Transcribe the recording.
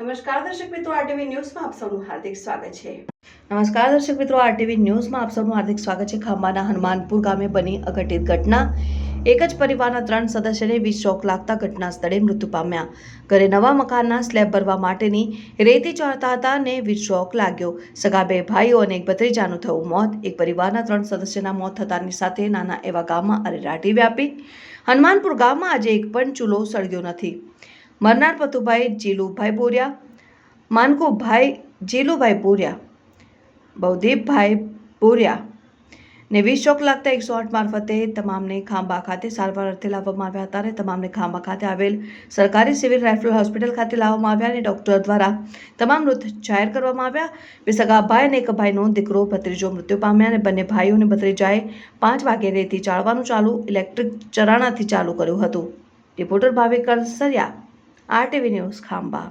નમસ્કાર દર્શક મિત્રો આરટીવી ન્યૂઝમાં આપ સૌનું હાર્દિક સ્વાગત છે. નમસ્કાર દર્શક મિત્રો આરટીવી ન્યૂઝમાં આપ સૌનું હાર્દિક સ્વાગત છે. ખાંબાના હનુમાનપુર ગામે બની અઘટિત ઘટના. એક જ પરિવારના ત્રણ સદસ્યને વીજ શોક લાગતા ઘટના સ્થળે મૃત્યુ પામ્યા. ઘરે નવા મકાનના સ્લેબ ભરવા માટેની રેતી ચણતા હતા અને વીજ શોક લાગ્યો. સગા બે ભાઈઓ અને એક ભત્રીજાનું થયું મોત. એક પરિવારના ત્રણ સદસ્યના મોત થતાની સાથે નાના એવા ગામમાં અરેરાટી વ્યાપી. હનુમાનપુર ગામમાં આજે એક પણ ચૂલો સળગ્યો નથી. મરનાર પતુભાઈ જીલુભાઈ બોરિયા, માનકુભાઈ જીલુભાઈ બોરિયા બૌદીપભાઈ બોરિયા ને વીસ શોક લાગતા એકસો આઠ મારફતે તમામને ખાંભા ખાતે સારવાર અર્થે લાવવામાં આવ્યા હતા અને તમામને ખાંભા ખાતે આવેલ સરકારી સિવિલ રાઇફલ હોસ્પિટલ ખાતે લાવવામાં આવ્યા અને ડૉક્ટર દ્વારા તમામ મૃત જાહેર કરવામાં આવ્યા. બે અને એક ભાઈનો દીકરો, ભત્રીજો મૃત્યુ પામ્યા અને બંને ભાઈઓ અને ભત્રીજાએ પાંચ વાગે રેતી ચાળવાનું ચાલુ, ઇલેક્ટ્રિક ચરાણાથી ચાલુ કર્યું હતું. રિપોર્ટર ભાવેકર સરયા. RTV news Khambha